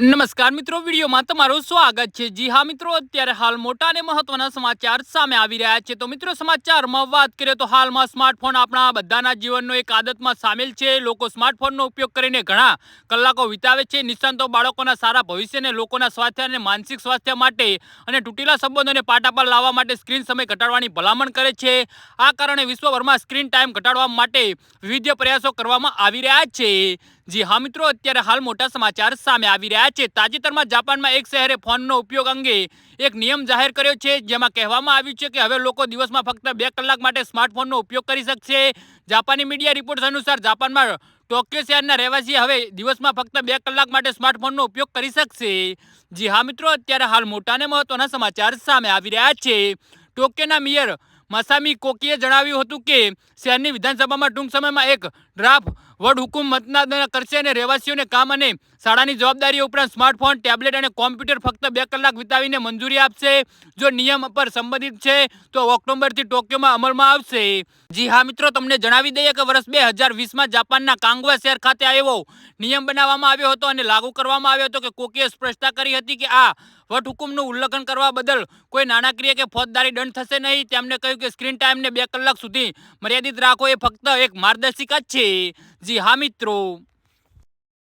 નમસ્કાર મિત્રો, વિડીયોમાં તમારું સ્વાગત છે. જી હા મિત્રો, અત્યારે હાલ મોટા અને મહત્વના સમાચાર સામે આવી રહ્યા છે. તો મિત્રો, સમાચારમાં વાત કરીએ તો હાલમાં સ્માર્ટફોન આપણા બધાના જીવનનો એક આદતમાં સામેલ છે. લોકો સ્માર્ટફોનનો ઉપયોગ કરીને ઘણા કલાકો વિતાવે છે. નિષ્ણાંતો બાળકોના સારા ભવિષ્યને લોકોના સ્વાસ્થ્ય અને માનસિક સ્વાસ્થ્ય માટે અને તૂટેલા સંબંધોને પાટા પર લાવવા માટે સ્ક્રીન સમય ઘટાડવાની ભલામણ કરે છે. આ કારણે વિશ્વભરમાં સ્ક્રીન ટાઈમ ઘટાડવા માટે વિવિધ પ્રયાસો કરવામાં આવી રહ્યા છે. જી હા મિત્રો, અત્યારે હાલ મોટા સમાચાર સામે આવી રહ્યા છે. તાજેતરમાં જાપાનમાં એક શહેરે ફોનનો ઉપયોગ અંગે એક નિયમ જાહેર કર્યો છે, જેમાં કહેવામાં આવ્યું છે કે હવે લોકો દિવસમાં ફક્ત બે કલાક માટે સ્માર્ટફોનનો ઉપયોગ કરી શકશે. જાપાની મીડિયા રિપોર્ટ્સ અનુસાર જાપાનમાં ટોક્યો શહેરના રહેવાસી હવે દિવસમાં ફક્ત બે કલાક માટે સ્માર્ટફોનનો ઉપયોગ કરી શકશે. જી હા મિત્રો, અત્યારે હાલ મોટા અને મહત્વના સમાચાર સામે આવી રહ્યા છે. ટોક્યોના મેયર મસામી કોકીએ જણાવ્યું હતું કે શહેરની વિધાનસભામાં ટૂંક સમયમાં એક ડ્રાફ્ટ વડ હુકુમ કરશે અને રહેવાસીઓને કામ અને શાળાની જવાબદારી ઉપરાંત સ્માર્ટફોન ટેબ્લેટ અને કોમ્પ્યુટર ફક્ત બે કલાક વિતાવીને મંજૂરી આપશે. જો નિયમ પર સંબંધિત છે, તો ઓક્ટોબરથી ટોક્યોમાં અમલમાં આવશે. જી હા મિત્રો, તમને જણાવી દઈએ કે વર્ષ બે હજાર વીસમાં જાપાનના કાંગવા શહેર ખાતે આવ્યો નિયમ બનાવવામાં આવ્યો હતો અને લાગુ કરવામાં આવ્યો હતો કે કોકીએ સ્પષ્ટતા કરી હતી કે આ વટહુકુમનું ઉલ્લંઘન કરવા બદલ કોઈ નાણાકીય કે ફોજદારી દંડ થશે નહીં. તેમણે કહ્યું કે સ્ક્રીન ટાઈમને બે કલાક સુધી મર્યાદિત રાખો એ ફક્ત એક માર્ગદર્શિકા છે. જી હા મિત્રો.